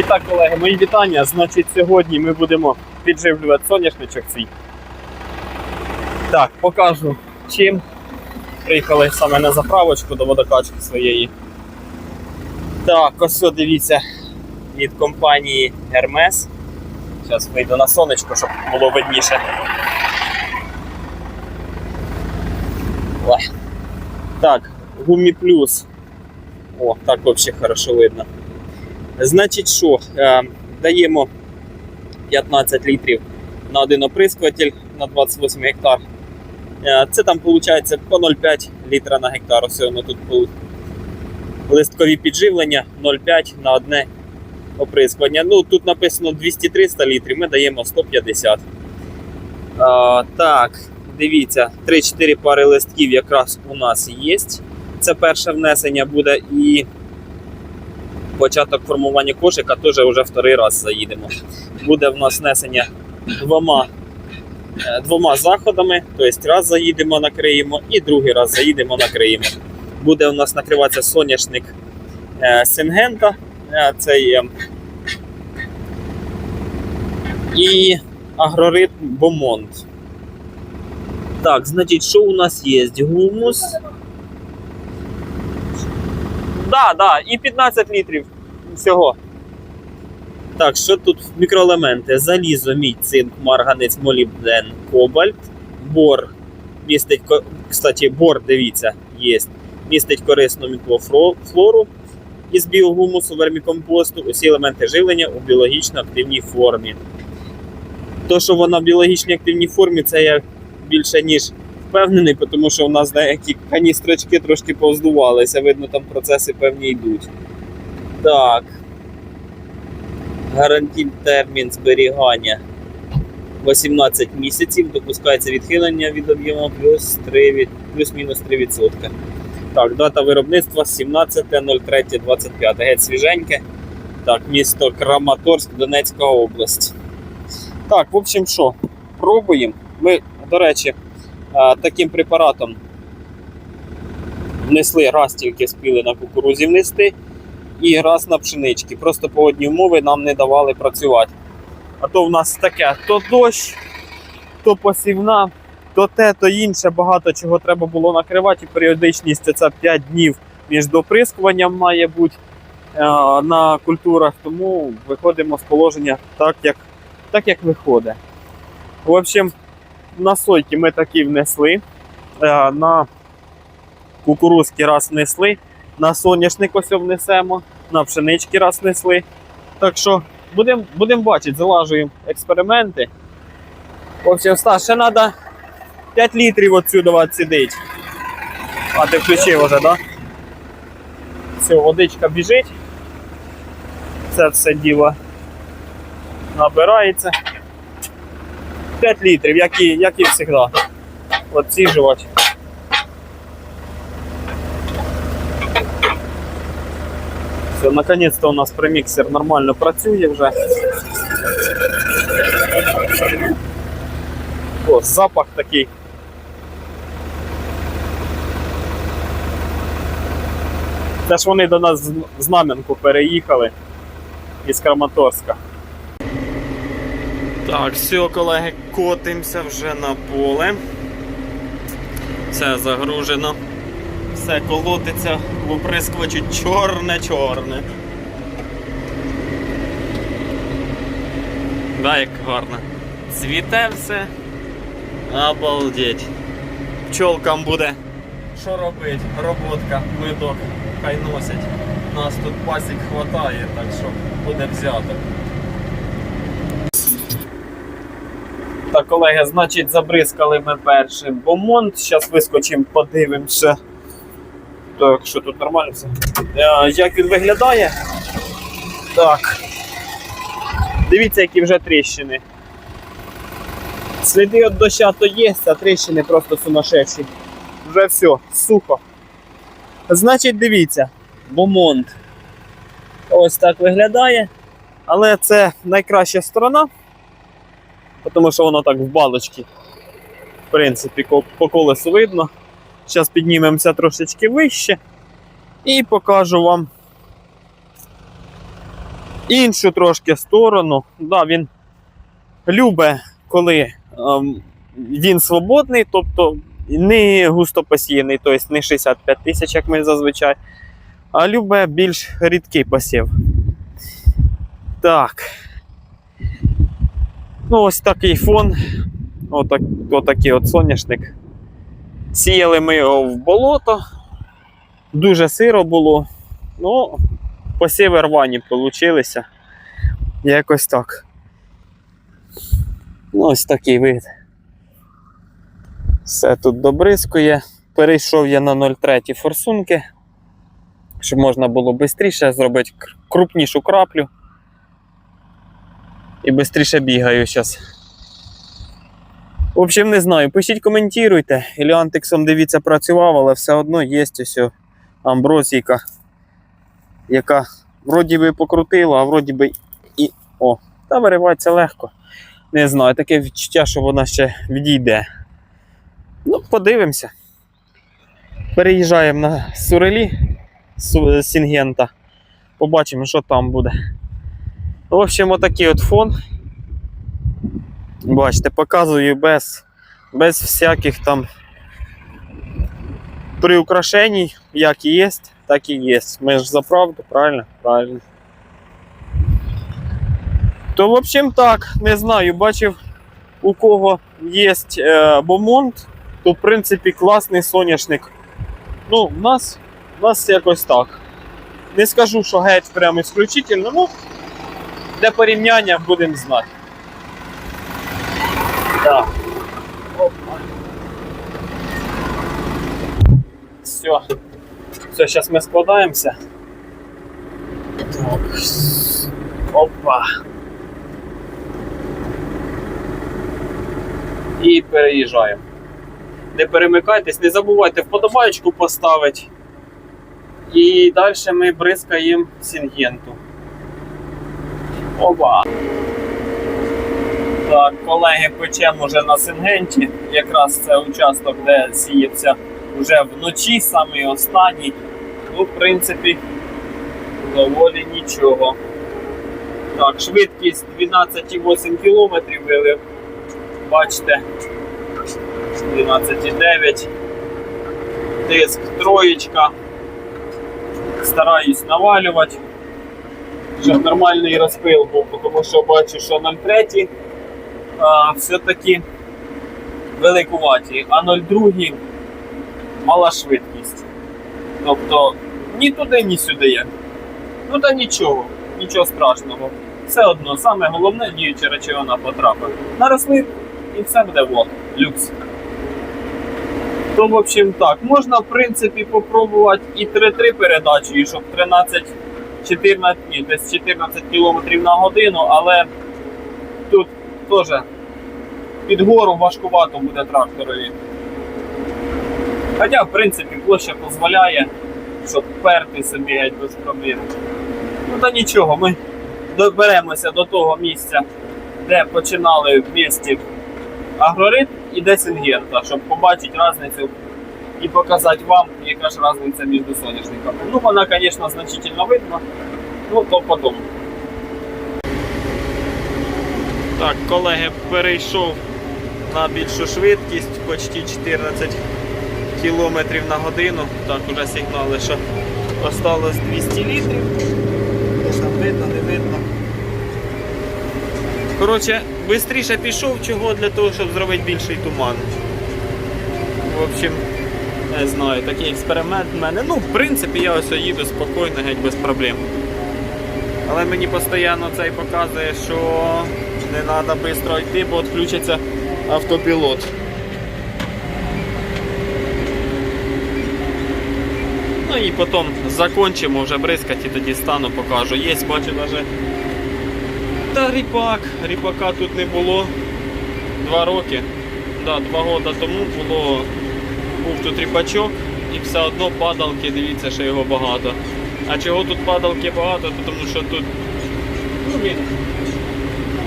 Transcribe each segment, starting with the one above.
І так, колеги, мої вітання. Значить, сьогодні ми будемо підживлювати соняшничок свій. Так, покажу чим. Приїхали саме на заправочку до водокачки своєї. Так, ось дивіться від компанії Hermes. Зараз вийду на сонечко, щоб було видніше. Так, Гумі Плюс. О, так взагалі хорошо видно. Значить, що, е, даємо 15 літрів на один оприскуватель на 28 гектар. Е, це там виходить по 0,5 літра на гектар. Ось воно тут листкові підживлення 0,5 на одне оприскування. Ну, тут написано 200-300 літрів, ми даємо 150. А, так, дивіться, 3-4 пари листків якраз у нас є. Це перше внесення буде і початок формування кошика теж вже вторий раз заїдемо. Буде в нас внесення двома, е, двома заходами. Тобто раз заїдемо, накриємо, і другий раз заїдемо, накриємо. Буде у нас накриватися соняшник е, Сингента. е, Цей, е, і агроритм Бомонт. Так, значить, що у нас є? Гумус. Да, да, і 15 літрів всього. Так, що тут мікроелементи? Залізо, мідь, цинк, марганець, молібден, кобальт, бор. Містить, кстати, бор, дивіться, є. Містить корисну мікрофлору із біогумусу, вермікомпосту, усі елементи живлення у біологічно активній формі. То, що вона в біологічно активній формі, це я більше ніж впевнений, тому що у нас деякі каністрочки трошки повздувалися, видно, там процеси певні йдуть. Так. Гарантійний термін зберігання 18 місяців. Допускається відхилення від об'єму плюс 3 від, плюс-мінус 3%. Так, дата виробництва 17.03.25. Геть свіженьке. Так, місто Краматорськ, Донецька область. Так, в общем, що, пробуємо. Ми, до речі, таким препаратом внесли раз тільки спіли на кукурузі внести і раз на пшенички. Просто погодні умови нам не давали працювати. А то в нас таке то дощ, то посівна, то те, то інше. Багато чого треба було накривати. І періодичність це 5 днів між доприскуванням має бути е, на культурах. Тому виходимо з положення так, як, так, як виходить. В общем, на сойки ми такі внесли. е, На кукурузки раз внесли, на соняшник ось внесемо, на пшенички раз внесли. Так що будемо будем бачити, залажуємо експерименти. Общем, Стас, ще треба 5 літрів отсюди сидить. А ти включив вже, так? Да? Все, водичка біжить. Це все діло набирається. 5 літрів, як і, як і завжди. Отсіжувати. Все, наконец-то у нас преміксер нормально працює вже. О, запах такий. Це ж вони до нас з Знам'янку переїхали із Краматорська. Так, все, колеги, котимося вже на поле. Все загружено. Все колотиться оприскувачі чорне-чорне. Да, як гарно. Цвіте все. Обалдеть. Пчолкам буде. Що робить? Роботка, видок. Хай носять. Нас тут пасік хватає, так що буде взято. Так, колеги, значить, забризкали ми першим бомонд. Зараз вискочимо, подивимося. Так, що тут нормально все? Е, Як він виглядає? Так. Дивіться, які вже тріщини. Сліди від доща то є, а тріщини просто сумасшедші. Вже все, сухо. Значить, дивіться, бомонд. Ось так виглядає. Але це найкраща сторона, тому що воно так в балочці. В принципі, по колесу видно. Зараз піднімемося трошечки вище і покажу вам іншу трошки сторону. Да, він любить, коли ем, він свободний, тобто не густо посіяний, тобто не 65 тисяч, як ми зазвичай, а любить більш рідкий посів. Так. Ну, ось такий фон. Отак, отакий от соняшник. Сіяли ми його в болото. Дуже сиро було. Ну, посіви рвані получилися. Якось так. Ну, ось такий вид. Все тут добризкує. Перейшов я на 0,3 форсунки, щоб можна було швидше зробити крупнішу краплю. І швидше бігаю зараз. В общем, не знаю. Пишіть, коментуйте. Іліантексом, дивіться, працював, але все одно є ось амброзійка, яка вроді би покрутила, а вроді би і. О, та виривається легко. Не знаю, таке відчуття, що вона ще відійде. Ну, подивимося. Переїжджаємо на Сурелі Су- Сінгента. Побачимо, що там буде. В общем, отакий от фон. Бачите, показую без, без всяких там приукрашень, як і є, так і є. Ми ж за правду, правильно? Правильно. То, в общем, так, не знаю, бачив, у кого є е, бомонт, то в принципі класний соняшник. Ну, в нас, в нас якось так. Не скажу, що геть прямо ісключительно, ну, для порівняння будемо знати. Так. Все. Все, зараз ми складаємося. Так. Опа. І переїжджаємо. Не перемикайтесь, не забувайте вподобайку поставити. І далі ми бризкаємо сінгенту. Опа. Так, колеги, печемо вже на сингенті. Якраз це участок, де сіється вже вночі, самий останній. Ну, в принципі, доволі нічого. Так, швидкість 12,8 км вилив. Бачите, 12,9. Тиск троєчка. Стараюсь навалювати, щоб нормальний розпил був, тому що бачу, що 0,3 а, все-таки великуваті, а 0,2 мала швидкість. Тобто ні туди, ні сюди є. Ну та нічого, нічого страшного. Все одно, саме головне діюча речовина потрапить на рослин і все буде вот, люкс. То, в общем, так, можна, в принципі, попробувати і 3-3 передачі, і щоб 13 14, ні, десь 14 км на годину, але тут теж під гору важкувато буде тракторові. Хоча, в принципі, площа дозволяє, щоб перти собі геть без проблем. Ну та нічого, ми доберемося до того місця, де починали в місті агрорит і де сингента, щоб побачити різницю і показати вам, яка ж різниця між соняшниками. Ну, вона, звісно, значительно видно, ну то потім. Так, колеги, перейшов на більшу швидкість, почти 14 км на годину. Так, уже сигнали, що осталось 200 літрів. Десь там видно, не видно. Коротше, швидше пішов, чого для того, щоб зробити більший туман. В общем, не знаю, такий експеримент в мене. Ну, в принципі, я ось їду спокійно, геть без проблем. Але мені постійно цей показує, що не треба швидко йти, бо відключиться автопілот. Ну і потім закончимо вже бризкати тоді стану, покажу. Є, бачу навіть. Та ріпак. Ріпака тут не було два роки. Да, два роки тому було, був тут ріпачок і все одно падалки, дивіться, що його багато. А чого тут падалки багато? То Тому що тут ну, він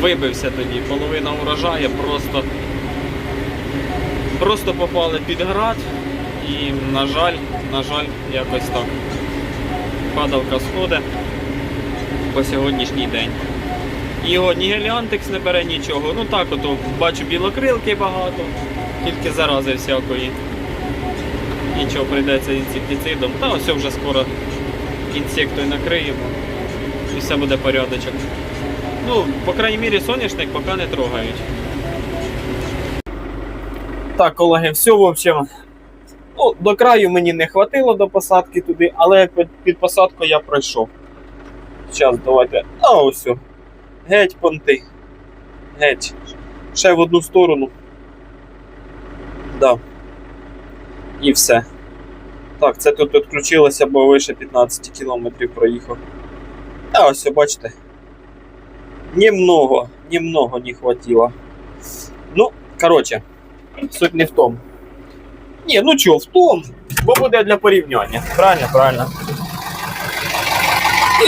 вибився тоді. Половина урожаю просто, просто попали під град і, на жаль, на жаль, якось так. Падалка сходить. по сьогоднішній день. Його ні геліантекс не бере нічого. Ну так, ото бачу білокрилки багато, тільки зарази всякої. Нічого прийдеться інсектицидом. Та ось вже скоро інсектою накриємо. І все буде порядочок. Ну, по крайній мірі, соняшник поки не трогають. Так, колеги, все, в общем. Ну, до краю мені не хватило до посадки туди, але під, під посадку я пройшов. Зараз давайте. А ось. Геть понти. Геть. Ще в одну сторону. Да. І все. Так, це тут відключилося, бо вище 15 кілометрів проїхав. А ось, бачите. Немного, немного не хватило. Ну, коротше, суть не в тому. Ні, ну чого, в тому, бо буде для порівняння. Правильно, правильно.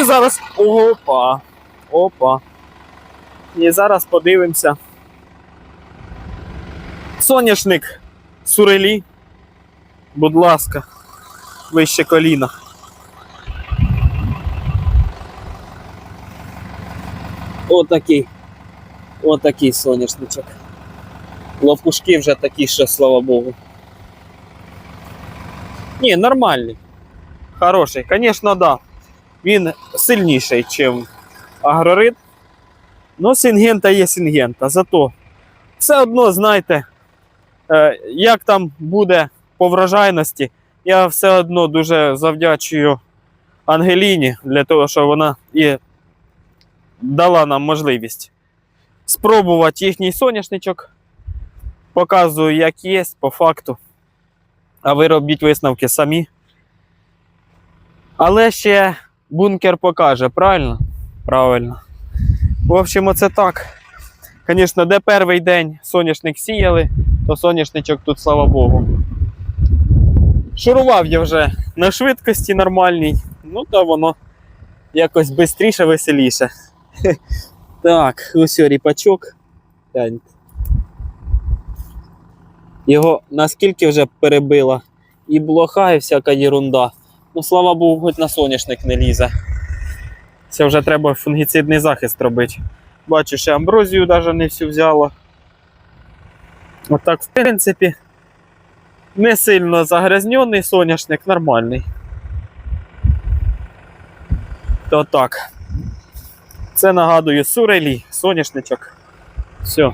І зараз. Опа. Опа. І зараз подивимося. Соняшник Сурелі. Будь ласка, вище коліна. Отакий. Отакий соняшничок. Лопушки вже такі, що слава Богу. Ні, нормальний. Хороший. Звісно, да. Він сильніший, ніж агрорит. Ну, сингента є сингента. Зато все одно, знаєте, е, як там буде по врожайності, я все одно дуже завдячую Ангеліні для того, що вона і дала нам можливість спробувати їхній соняшничок. Показую, як є по факту. А ви робіть висновки самі. Але ще бункер покаже, правильно? Правильно. В общем, оце так. Звісно, де перший день соняшник сіяли, то соняшничок тут, слава Богу. Шурував я вже на швидкості нормальній, ну то воно якось швидше, веселіше. Так, ось ріпачок. Його наскільки вже перебило. І блоха, і всяка єрунда. Ну, слава Богу, хоч на соняшник не лізе. Це вже треба фунгіцидний захист робити. Бачу, ще амброзію навіть не всю взяло. Отак, в принципі, не сильно загрязнений соняшник, нормальний. То так. Це нагадую сурелі, соняшничок. Все.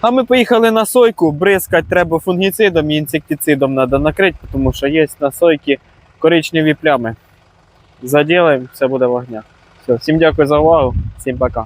А ми поїхали на сойку, бризкати треба фунгіцидом і інсектицидом треба накрити, тому що є на сойці коричневі плями. Заділаємо, все буде вогня. Все, всім дякую за увагу, всім пока.